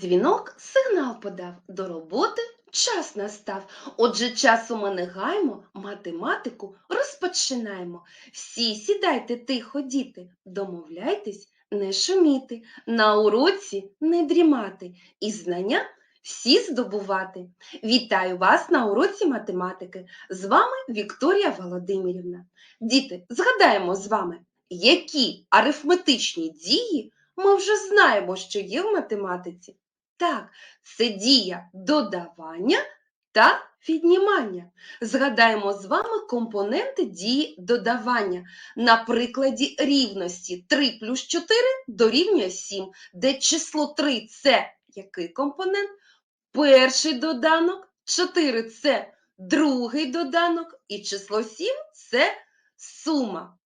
Дзвінок сигнал подав. До роботи час настав. Отже, часу ми не гаємо, математику розпочинаємо. Всі сідайте тихо, діти, домовляйтесь, не шуміти, на уроці не дрімати і знання всі здобувати. Вітаю вас на уроці математики. З вами Вікторія Володимирівна. Діти, згадаємо з вами, які арифметичні дії ми вже знаємо, що є в математиці. Так, це дія додавання та віднімання. Згадаємо з вами компоненти дії додавання на прикладі рівності 3 плюс 4 дорівнює 7, де число 3 це який компонент? Перший доданок, 4 це другий доданок і число 7 це сума.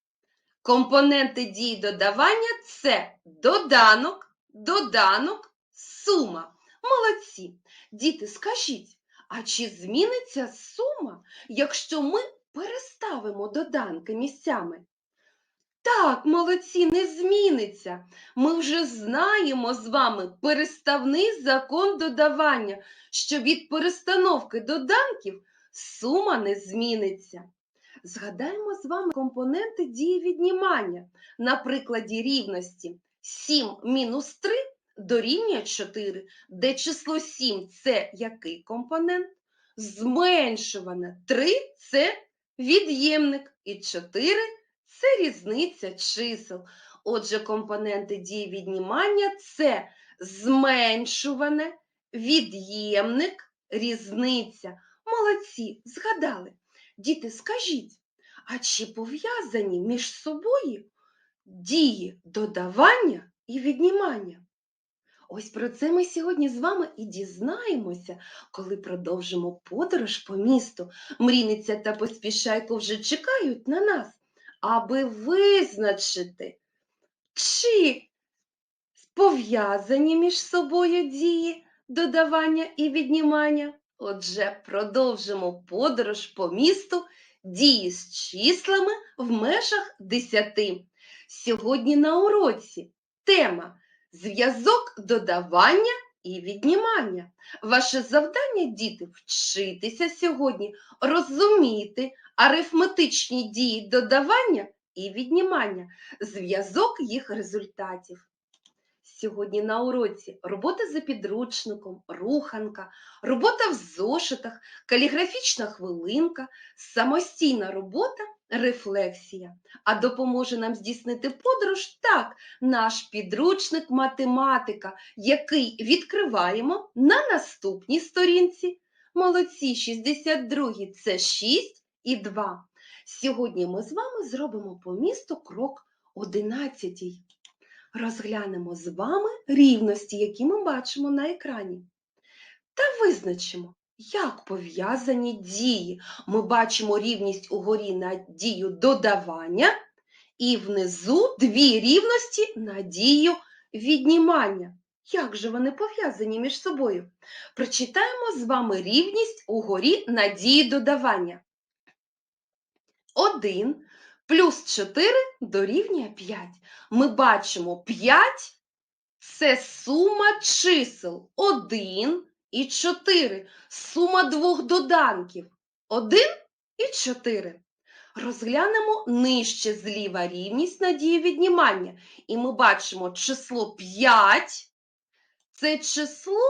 Компоненти дії додавання це доданок, доданок, сума. Молодці. Діти, скажіть, а чи зміниться сума, якщо ми переставимо доданки місцями? Так, молодці, не зміниться. Ми вже знаємо з вами переставний закон додавання, що від перестановки доданків сума не зміниться. Згадаємо з вами компоненти дії віднімання. На прикладі рівності 7 мінус 3 дорівнює 4, де число 7 це який компонент? Зменшуване 3 це від'ємник і 4 це різниця чисел. Отже, компоненти дії віднімання це зменшуване, від'ємник, різниця. Молодці, згадали. Діти, скажіть, а чи пов'язані між собою дії додавання і віднімання? Ось про це ми сьогодні з вами і дізнаємося, коли продовжимо подорож по місту. Мрійниця та поспішайко вже чекають на нас, аби визначити, чи пов'язані між собою дії додавання і віднімання. Отже, продовжимо подорож по місту дії з числами в межах 10. Сьогодні на уроці тема зв'язок додавання і віднімання. Ваше завдання, діти, вчитися сьогодні розуміти арифметичні дії додавання і віднімання, зв'язок їх результатів. Сьогодні на уроці робота за підручником, руханка, робота в зошитах, каліграфічна хвилинка, самостійна робота, рефлексія. А допоможе нам здійснити подорож так, наш підручник математика, який відкриваємо на наступній сторінці. Молодці 62 це 6 і 2. Сьогодні ми з вами зробимо по місту крок 11 розглянемо з вами рівності, які ми бачимо на екрані. Та визначимо, як пов'язані дії. Ми бачимо рівність угорі на дію додавання і внизу дві рівності на дію віднімання. Як же вони пов'язані між собою? Прочитаємо з вами рівність угорі на дії додавання. 1 плюс 4 дорівнює 5. Ми бачимо 5 це сума чисел 1 і 4. Сума двох доданків 1 і 4. Розглянемо нижче зліва рівність на дії віднімання. І ми бачимо число 5. Це число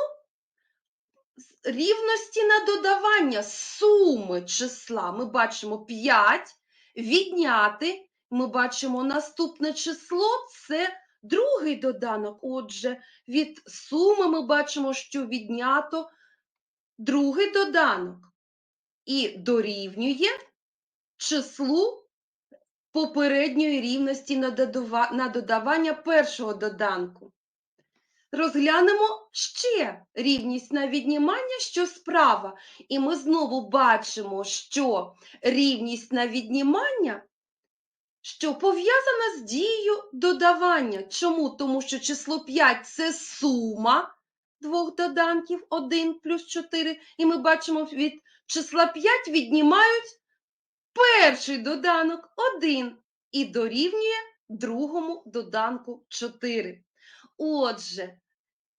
рівності на додавання суми числа. Ми бачимо 5 відняти, ми бачимо наступне число це другий доданок. Отже, від суми ми бачимо, що віднято другий доданок і дорівнює числу попередньої рівності на додавання першого доданку. Розглянемо ще рівність на віднімання, що справа, і ми знову бачимо, що рівність на віднімання, що пов'язана з дією додавання. Чому? Тому що число 5 це сума двох доданків 1 плюс 4, і ми бачимо від числа 5 віднімають перший доданок 1 і дорівнює другому доданку 4. Отже,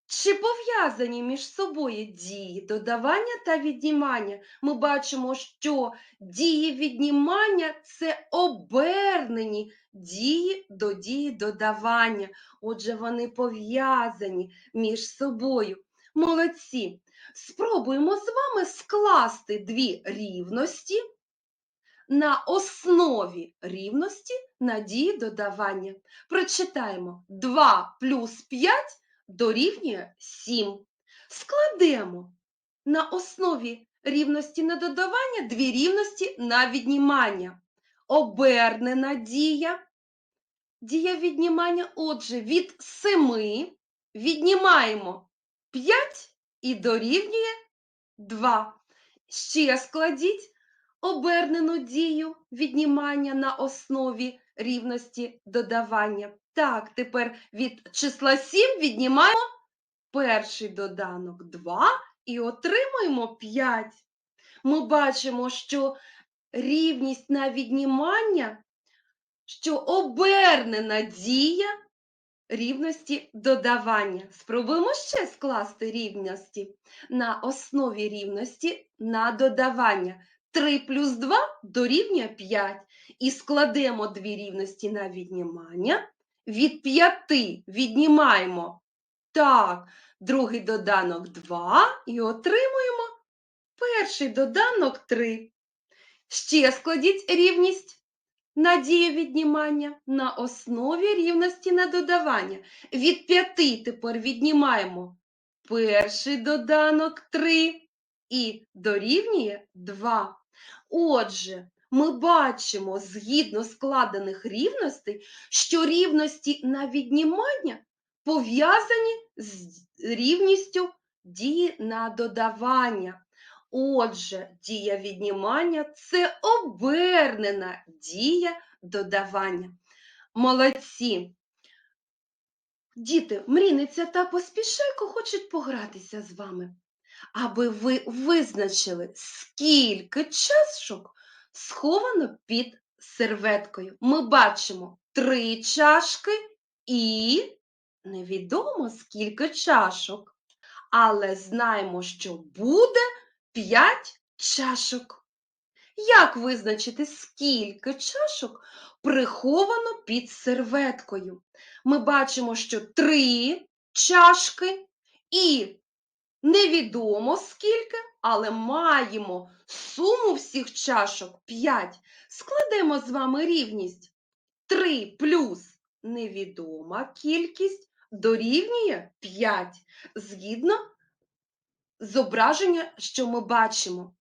Чи пов'язані між собою дії додавання та віднімання? Ми бачимо, що дії віднімання це обернені дії до дії додавання. Отже, вони пов'язані між собою. Молодці. Спробуємо з вами скласти дві рівності на основі рівності на дії додавання. Прочитаємо 2 плюс 5 дорівнює 7. Складемо на основі рівності на додавання дві рівності на віднімання. Обернена дія. Дія віднімання, отже, від 7 віднімаємо 5 і дорівнює 2. Ще складіть обернену дію віднімання на основі рівності додавання. Так, тепер від числа 7 віднімаємо перший доданок 2 і отримуємо 5. Ми бачимо, що рівність на віднімання, що обернена дія рівності додавання. Спробуємо ще скласти рівності на основі рівності на додавання. 3 плюс 2 дорівнює 5. І складемо дві рівності на віднімання. Від 5 віднімаємо так, другий доданок 2 і отримуємо перший доданок 3. Ще складіть рівність на дію віднімання на основі рівності на додавання. Від 5 тепер віднімаємо перший доданок 3 і дорівнює 2. Отже, ми бачимо згідно складених рівностей, що рівності на віднімання пов'язані з рівністю дії на додавання. Отже, дія віднімання це обернена дія додавання. Молодці! Діти, мрійниця та поспішайко хочуть погратися з вами, аби ви визначили, скільки чашок сховано під серветкою. Ми бачимо три чашки і невідомо скільки чашок, але знаємо, що буде 5 чашок. Як визначити, скільки чашок приховано під серветкою? Ми бачимо, що 3 чашки і невідомо скільки, але маємо суму всіх чашок 5. Складемо з вами рівність 3 плюс невідома кількість дорівнює 5, згідно зображення, що ми бачимо.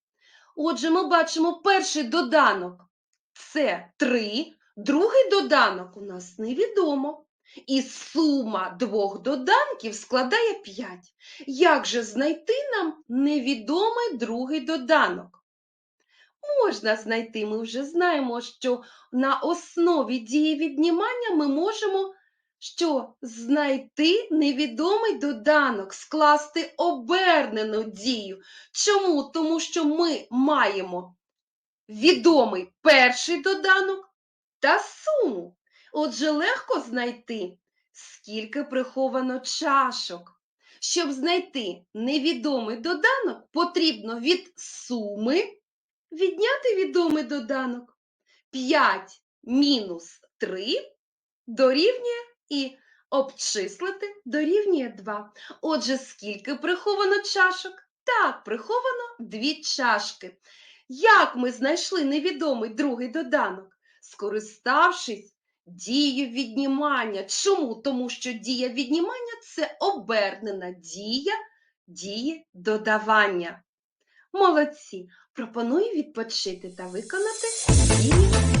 Отже, ми бачимо перший доданок це 3, другий доданок у нас невідомо. І сума двох доданків складає 5. Як же знайти нам невідомий другий доданок? Можна знайти, ми вже знаємо, що на основі дії віднімання ми можемо що знайти невідомий доданок, скласти обернену дію. Чому? Тому що ми маємо відомий перший доданок та суму. Отже, легко знайти, скільки приховано чашок. Щоб знайти невідомий доданок, потрібно від суми відняти відомий доданок. 5 мінус 3 дорівнює і обчислити дорівнює 2. Отже, скільки приховано чашок? Так, приховано дві чашки. Як ми знайшли невідомий другий доданок? Скориставшись дією віднімання. Чому? Тому що дія віднімання це обернена дія дії додавання. Молодці! Пропоную відпочити та виконати дії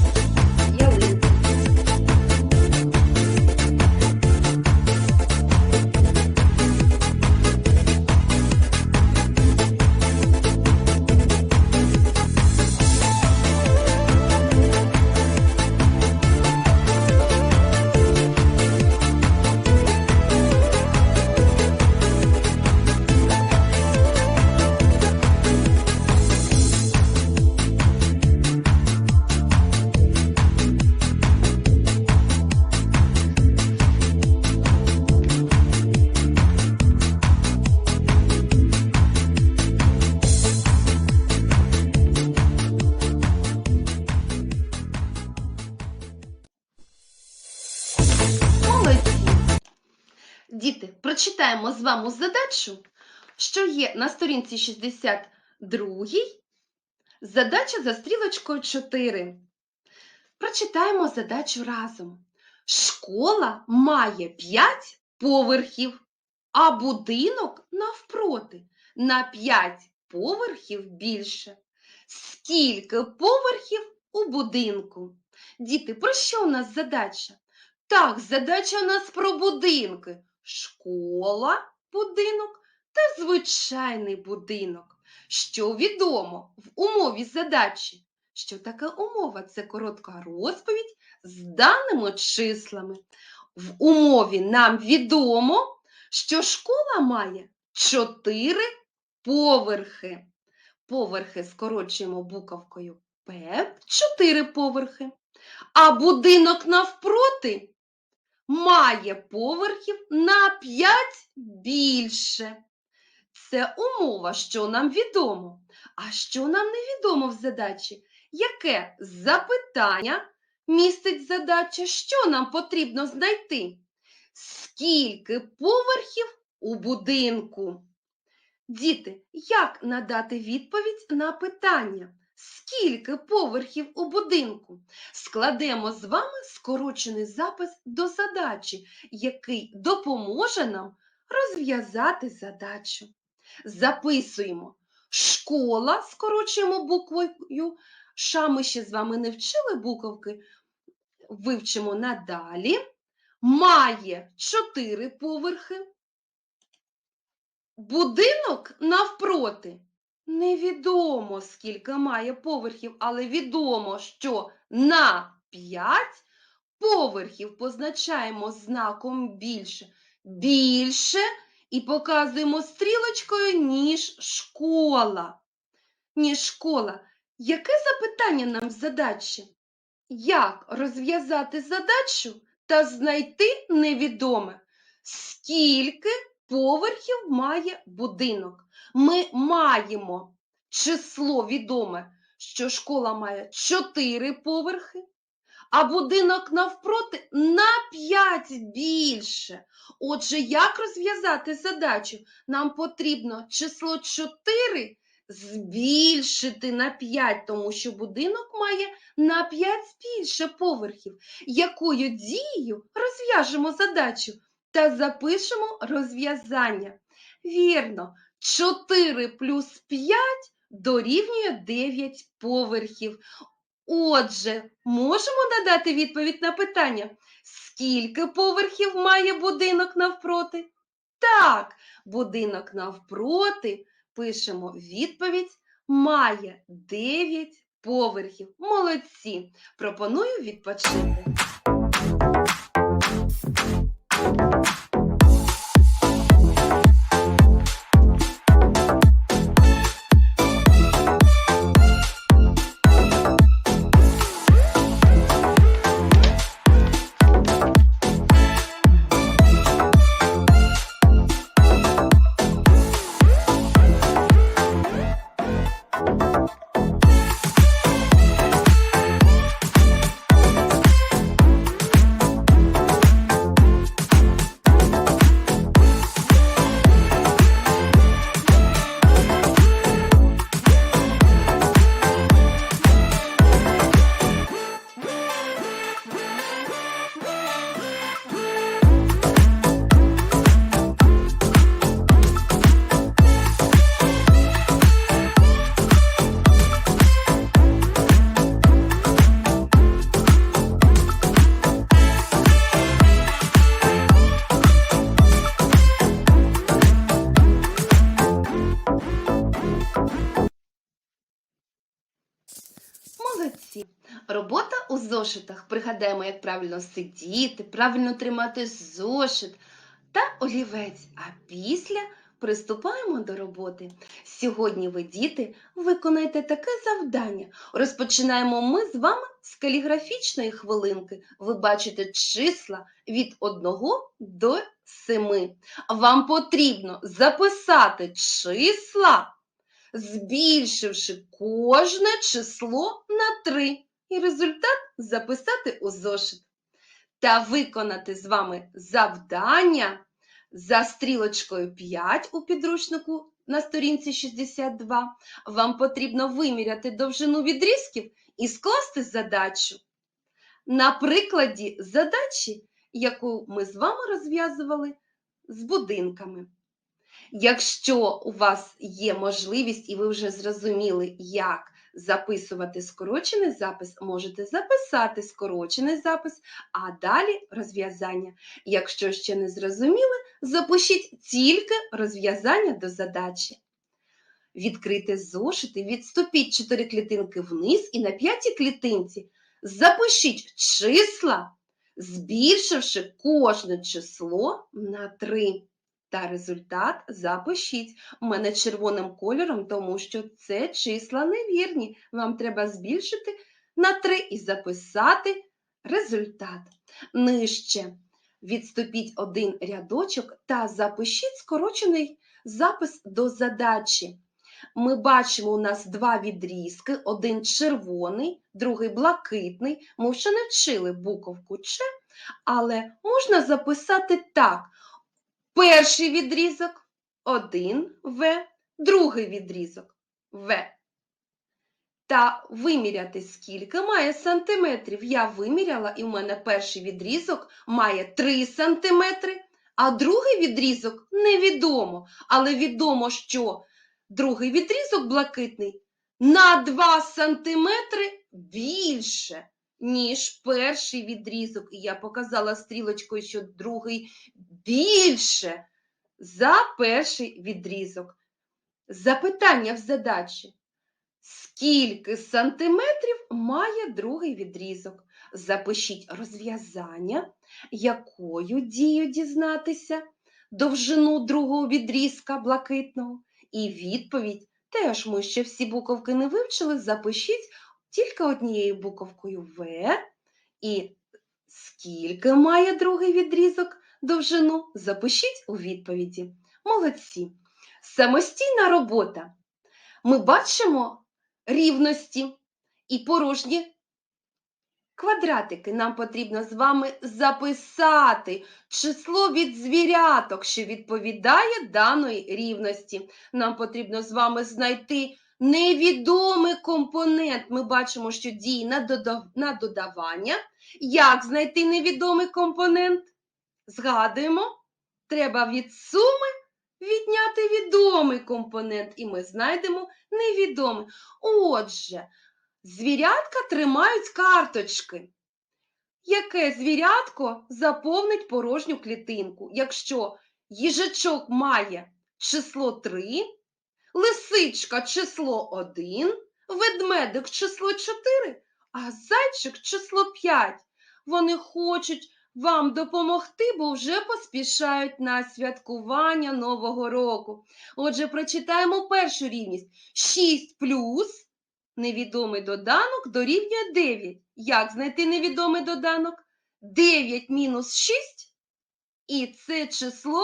прочитаємо з вами задачу, що є на сторінці 62, задача за стрілочкою 4. Прочитаємо задачу разом. Школа має 5 поверхів, а будинок навпроти на 5 поверхів більше. Скільки поверхів у будинку? Діти, про що у нас задача? Так, задача у нас про будинки. Школа, будинок та звичайний будинок. Що відомо в умові задачі? Що таке умова? Це коротка розповідь з даними числами. В умові нам відомо, що школа має 4 поверхи. Поверхи скорочуємо буковкою П, 4 поверхи. А будинок навпроти має поверхів на 5 більше. Це умова, що нам відомо. А що нам невідомо в задачі? Яке запитання містить задача? Що нам потрібно знайти? Скільки поверхів у будинку? Діти, як надати відповідь на питання? Скільки поверхів у будинку? Складемо з вами скорочений запис до задачі, який допоможе нам розв'язати задачу. Записуємо. Школа, скорочуємо буквою Ш, ми ще з вами не вчили буковки, вивчимо надалі. Має 4 поверхи. Будинок навпроти. Невідомо, скільки має поверхів, але відомо, що на 5 поверхів позначаємо знаком більше. Більше і показуємо стрілочкою, ніж школа. Ніж школа. Яке запитання нам в задачі? Як розв'язати задачу та знайти невідоме? Скільки поверхів має будинок? Ми маємо число відоме, що школа має 4 поверхи, а будинок навпроти на 5 більше. Отже, як розв'язати задачу? Нам потрібно число 4 збільшити на 5, тому що будинок має на 5 більше поверхів. Якою дією розв'яжемо задачу та запишемо розв'язання? Вірно, 4 плюс 5 дорівнює 9 поверхів. Отже, можемо надати відповідь на питання, скільки поверхів має будинок навпроти? Так, будинок навпроти, пишемо відповідь, має 9 поверхів. Молодці! Пропоную відпочити. Зошитах. Пригадаємо, як правильно сидіти, правильно тримати зошит та олівець. А після приступаємо до роботи. Сьогодні ви, діти, виконайте таке завдання. Розпочинаємо ми з вами з каліграфічної хвилинки. Ви бачите числа від 1 до 7. Вам потрібно записати числа збільшивши кожне число на 3 і результат записати у зошит. Та виконати з вами завдання За стрілочкою 5 у підручнику на сторінці 62 вам потрібно виміряти довжину відрізків і скласти задачу. На прикладі задачі, яку ми з вами розв'язували з будинками. Якщо у вас є можливість і ви вже зрозуміли, як записувати скорочений запис, можете записати скорочений запис, а далі розв'язання. Якщо ще не зрозуміли, запишіть тільки розв'язання до задачі. Відкрийте зошити, відступіть 4 клітинки вниз і на п'ятій клітинці запишіть числа, збільшивши кожне число на 3. Та результат запишіть. У мене червоним кольором, тому що це числа невірні. Вам треба збільшити на 3 і записати результат. Нижче відступіть один рядочок та запишіть скорочений запис до задачі. Ми бачимо, у нас два відрізки: один червоний, другий блакитний. Ми ще не вчили буковку Ч, але можна записати так. Перший відрізок 1 В, другий відрізок В. Та виміряти, скільки має сантиметрів. Я виміряла, і в мене перший відрізок має 3 сантиметри, а другий відрізок невідомо. Але відомо, що другий відрізок блакитний на 2 сантиметри більше, ніж перший відрізок. І я показала стрілочкою, що другий більше за перший відрізок. Запитання в задачі. Скільки сантиметрів має другий відрізок? Запишіть розв'язання, якою дію дізнатися довжину другого відрізка блакитного. І відповідь теж ми ще всі буковки не вивчили. Запишіть тільки однією буковкою В. І скільки має другий відрізок довжину? Запишіть у відповіді. Молодці. Самостійна робота. Ми бачимо рівності і порожні квадратики. Нам потрібно з вами записати число від звіряток, що відповідає даної рівності. Нам потрібно з вами знайти невідомий компонент. Ми бачимо, що діє на, на додавання. Як знайти невідомий компонент? Згадуємо, треба від суми відняти відомий компонент, і ми знайдемо невідомий. Отже, звірятка тримають карточки. Яке звірятко заповнить порожню клітинку? Якщо їжачок має число 3, лисичка число 1, ведмедик число 4, а зайчик число 5. Вони хочуть вам допомогти, бо вже поспішають на святкування Нового року. Отже, прочитаємо першу рівність. 6 плюс невідомий доданок дорівнює 9. Як знайти невідомий доданок? 9 мінус 6. І це число?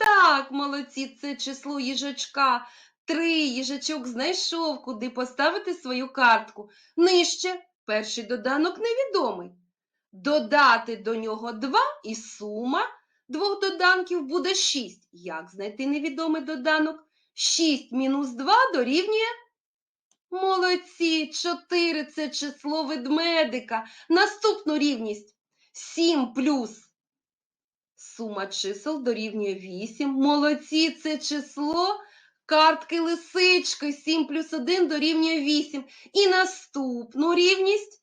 Так, молодці, це число їжачка. Три їжачок знайшов, куди поставити свою картку. Нижче перший доданок невідомий. Додати до нього 2 і сума двох доданків буде 6. Як знайти невідомий доданок? 6 мінус 2 дорівнює. Молодці, 4 це число ведмедика. Наступну рівність 7 плюс сума чисел дорівнює 8. Молодці, це число картки лисички. 7 плюс 1 дорівнює 8. І наступну рівність.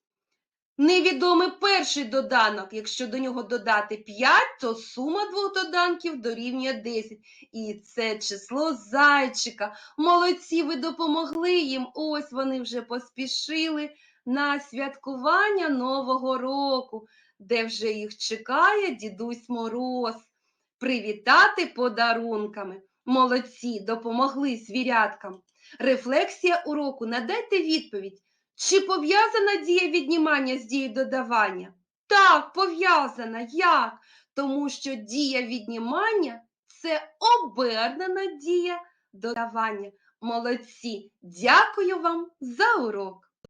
Невідомий перший доданок, якщо до нього додати 5, то сума двох доданків дорівнює 10. І це число зайчика. Молодці, ви допомогли їм. Ось вони вже поспішили на святкування Нового року, де вже їх чекає дідусь Мороз. Привітати подарунками. Молодці, допомогли звіряткам. Рефлексія уроку. Надайте відповідь. Чи пов'язана дія віднімання з дією додавання? Так, пов'язана. Як? Тому що дія віднімання це обернена дія додавання. Молодці! Дякую вам за урок!